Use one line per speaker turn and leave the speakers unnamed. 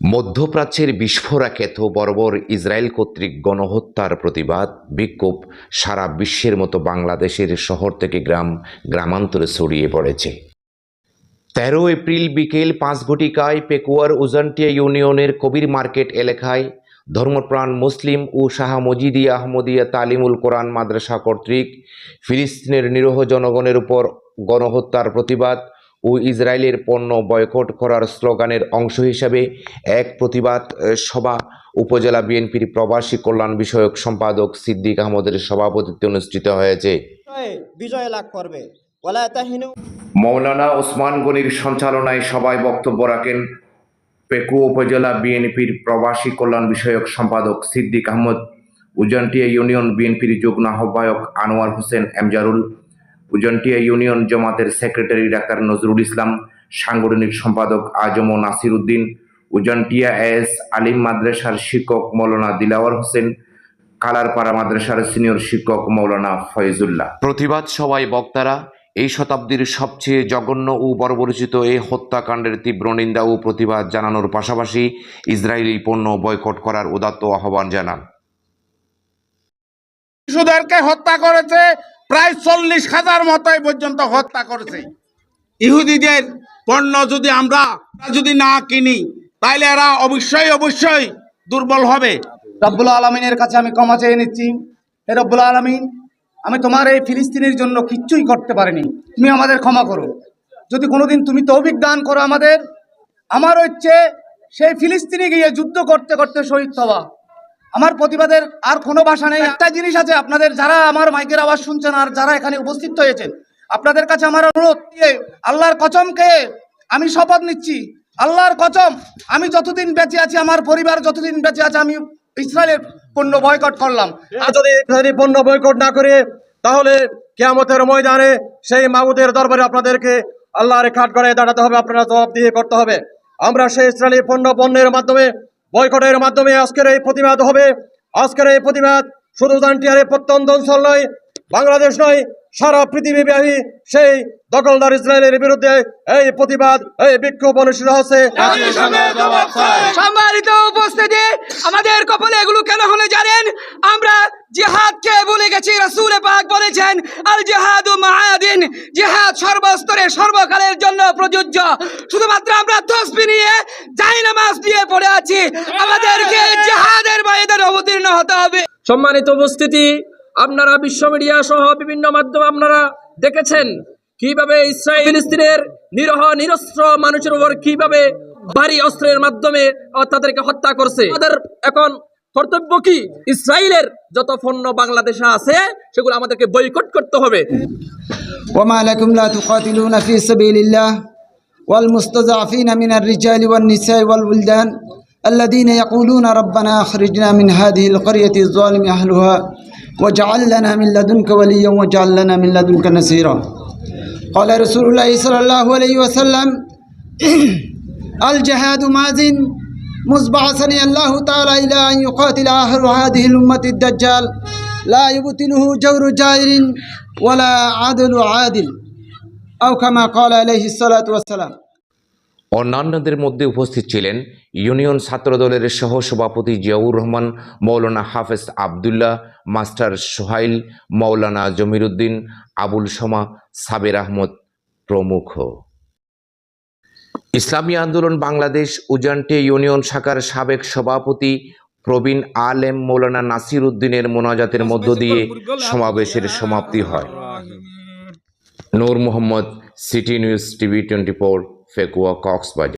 মধ্যপ্রাচ্যের বিস্ফোরা খ্যাত বর্বর ইসরায়েল কর্তৃক গণহত্যার প্রতিবাদ, বিক্ষোভ সারা বিশ্বের মতো বাংলাদেশের শহর থেকে গ্রাম, গ্রামান্তরে ছড়িয়ে পড়েছে। তেরো এপ্রিল বিকেল পাঁচ ঘটিকায় পেকুয়ার উজানটিয়া ইউনিয়নের কবির মার্কেট এলাকায় ধর্মপ্রাণ মুসলিম ও শাহ মজিদিয়া আহমদিয়া তালিমুল কোরআন মাদ্রাসা কর্তৃক ফিলিস্তিনের নিরহ জনগণের উপর গণহত্যার প্রতিবাদ ও ইসরায়েলের পণ্য বয়কট করার স্লোগানের অংশ হিসাবে এক প্রতিবাদ সভা উপজেলা বিএনপির প্রবাসী কল্যাণ বিষয়ক সম্পাদক সিদ্দিক আহমদের সভাপতিত্বে অনুষ্ঠিত হয়েছে।
বিজয় লাভ করবে।
মৌলানা ওসমান গনির সঞ্চালনায় সবাই বক্তব্য রাখেন পেকু উপজেলা বিএনপির প্রবাসী কল্যাণ বিষয়ক সম্পাদক সিদ্দিক আহমদ উজানটিয়া ইউনিয়ন বিএনপির যুগ্ম আহ্বায়ক আনোয়ার হোসেন এমজারুল উজানটিয়া ইউনিয়ন জমাতের সেক্রেটারি ডাক্তার নজরুল ইসলাম, সাংগঠনিক সম্পাদক আজম নাসির উদ্দিন, উজন্টিয়া এস আলিম মাদ্রাসার শিক্ষক মৌলানা দিলাওয়ার হোসেন, কালারপাড়া মাদ্রাসার সিনিয়র শিক্ষক মৌলানা ফয়েজুল্লাহ। প্রতিবাদ সভায় বক্তারা, এই শতাব্দীর সবচেয়ে জঘন্য ও বর্বরচিত এই হত্যাকাণ্ডের তীব্র নিন্দা ও প্রতিবাদ জানানোর পাশাপাশি ইসরায়েলি পণ্য বয়কট করার উদাত্ত আহ্বান জানান।
শিশুদেরকে হত্যা করেছে, প্রায় চল্লিশ হাজার মতোই পর্যন্ত হত্যা করেছে। ইহুদিদের পণ্য যদি আমরা যদি না কিনি, তাইলে এরা অবশ্যই অবশ্যই দুর্বল হবে।
রব্বুল আলমিনের কাছে আমি ক্ষমা চেয়ে নিচ্ছি। হে রব্বুল আলমিন, আমি তোমার এই ফিলিস্তিনের জন্য কিচ্ছুই করতে পারিনি। তুমি আমাদের ক্ষমা করো। যদি কোনোদিন তুমি তৌফিক দান করো আমাদের, আমার হচ্ছে সেই ফিলিস্তিনে গিয়ে যুদ্ধ করতে করতে শহীদ হওয়া। আমার প্রতিবাদের আর কোনো ভাষা নেই। একটা জিনিস আছে, আপনাদের যারা আমার মাইকের আওয়াজ শুনছেন আর যারা এখানে উপস্থিত হয়েছেন, আপনাদের কাছে আমার অনুরোধ আল্লাহর কচমকে আমি শপথ নিচ্ছি। আল্লাহর কচম আমি যতদিন বেঁচে আছি, আমার পরিবার যতদিন বেঁচে আছে, আমি ইসরায়েলের পণ্য বয়কট করলাম।
যদি পণ্য বয়কট না করে, তাহলে কেয়ামতের ময়দানে সেই মাবুদের দরবারে আপনাদেরকে আল্লাহর খাট করে দাঁড়াতে হবে, আপনারা জবাব দিয়ে করতে হবে। আমরা সেই ইসরায়েলি পণ্য, পণ্যের মাধ্যমে বয়কটের মাধ্যমে আজকের এই প্রতিবাদ হবে। আজকের এই প্রতিবাদ শুধু জানটিয়ারে প্রত্যন্ত অঞ্চল নয় বাংলাদেশ নয় সারা পৃথিবীব্যাপী সেই দখলদার ইসরায়েলের বিরুদ্ধে এই প্রতিবাদ এই বিক্ষোভ অনুষ্ঠিত হচ্ছে।
সম্মানিত উপস্থিতি আমাদের কপালে এগুলো কেন হলে জানেন? আমরা জিহাদকে বলে গেছি রাসূল পাক বলেছেন আল জিহাদু মাআদিন জিহাদ সর্বস্তরে, সর্বকালের জন্য প্রযোজ্য। শুধুমাত্র আমরা তসবি নিয়ে যাই নামাজ দিয়ে পড়ে আছি। আমাদেরকে জিহাদের ময়দানে অবতীর্ণ হতে হবে।
সম্মানিত উপস্থিতি, আপনারা বিশ্ব মিডিয়া সহ বিভিন্ন মাধ্যমে আপনারা দেখেছেন কীভাবে ইসরায়েল ফিলিস্তিনের নিরহ, নিরস্ত্র মানুষের উপর কীভাবে ভারী অস্ত্রের মাধ্যমে তাদেরকে হত্যা করছে। আমাদের এখন কর্তব্য কি ইসরায়েলের যত পণ্য বাংলাদেশে আছে সেগুলো আমাদেরকে বয়কট করতে হবে
وما لكم لا تقاتلون في سبيل الله والمستضعفين من الرجال والنساء والولدان الذين يقولون ربنا أخرجنا من هذه القرية الظالم أهلها واجعل لنا من لدنك وليا واجعل لنا من لدنك نصيرا قال رسول الله صلى الله عليه وسلم الجهاد مازن مزبعثني الله تعالى إلى أن يقاتل آخر هذه الأمة الدجال لا يبطله جور جائر ولا عدل عادل أو كما قال عليه الصلاة والسلام
অন্যান্যদের মধ্যে উপস্থিত ছিলেন ইউনিয়ন ছাত্রদলের সহ সভাপতি জিয়াউর রহমান মৌলানা হাফেজ আবদুল্লাহ মাস্টার সোহাইল মৌলানা জমিরুদ্দিন আবুল সমা সাবের আহমদ প্রমুখ ইসলামী আন্দোলন বাংলাদেশ উজান্টে ইউনিয়ন শাখার সাবেক সভাপতি প্রবীণ আলেম মৌলানা নাসির উদ্দিনের মোনাজাতের মধ্য দিয়ে সমাবেশের সমাপ্তি হয়। Noor Mohammad, city news TV twenty four, Pekua, Cox's Bazar.